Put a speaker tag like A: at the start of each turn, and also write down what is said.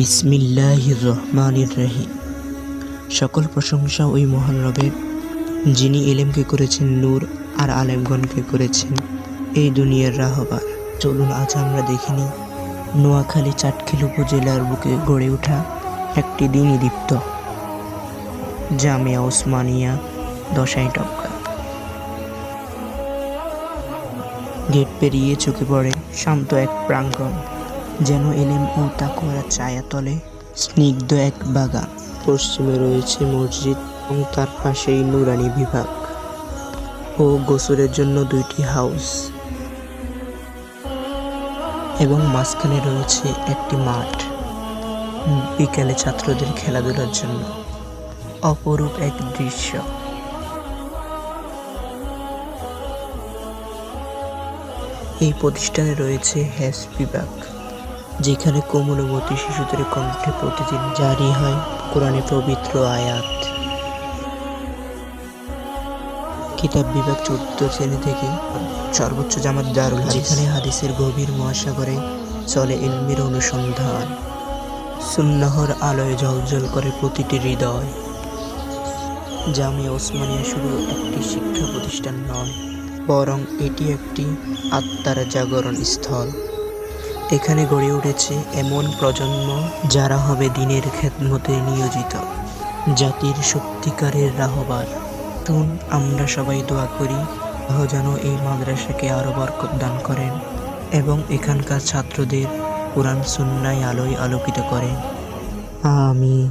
A: বিসমিল্লাহির রহমানির রহিম। সকল প্রশংসা ওই মহান রবের, যিনি এলেমকে করেছেন নূর আর আলেমগণকে করেছেন এই দুনিয়ার রাহবার। চলুন আজ আমরা দেখিনি নোয়াখালী চাটখিল উপজেলার বুকে গড়ে ওঠা একটি দিনই দীপ্ত, জামিয়া ওসমানিয়া দশাই টপকা। গেট পেরিয়ে চোখে পড়ে শান্ত এক প্রাঙ্গণ। যেন এলেম ও তাকুয়ার ছায়াতলে স্নিগ্ধ এক বাগান পশ্চিমে রয়েছে মসজিদ এবং তার পাশেই নুরানি বিভাগ ও গোসলের জন্য দুইটি হাউস এবং মাঝখানে রয়েছে একটি মাঠ বিকেলে ছাত্রদের খেলাধুলার জন্য। অপরূপ এক দৃশ্য। এই প্রতিষ্ঠানে রয়েছে হ্যাস বিভাগ। যেখানে কোমলমতি শিশুদের কণ্ঠে প্রতিদিন জারি হয় কোরআনে পবিত্র আয়াত। কিতাব বিভাগ চতুর্থ শ্রেণি থেকে সর্বোচ্চ জামাত দারুল যেখানে হাদিসের গভীর মহাসাগরে চলে ইলমির অনুসন্ধান। সুন্নাহর আলোয় ঝলঝল করে প্রতিটি হৃদয়। জামিয়া ওসমানিয়া শুধু একটি শিক্ষা প্রতিষ্ঠান নয়, বরং এটি একটি আত্মার জাগরণ স্থল এখানে গড়ে উঠেছে এমন প্রজন্ম যারা হবে দিনের খেদমতে নিয়োজিত। জাতির সত্যিকারের রাহবার। তুন আমরা সবাই দোয়া করি যেন এই মাদ্রাসাকে আরও বরকত দান করেন এবং এখানকার ছাত্রদের কোরআন, সুন্নায় আলোয় আলোকিত করেন। আমিন।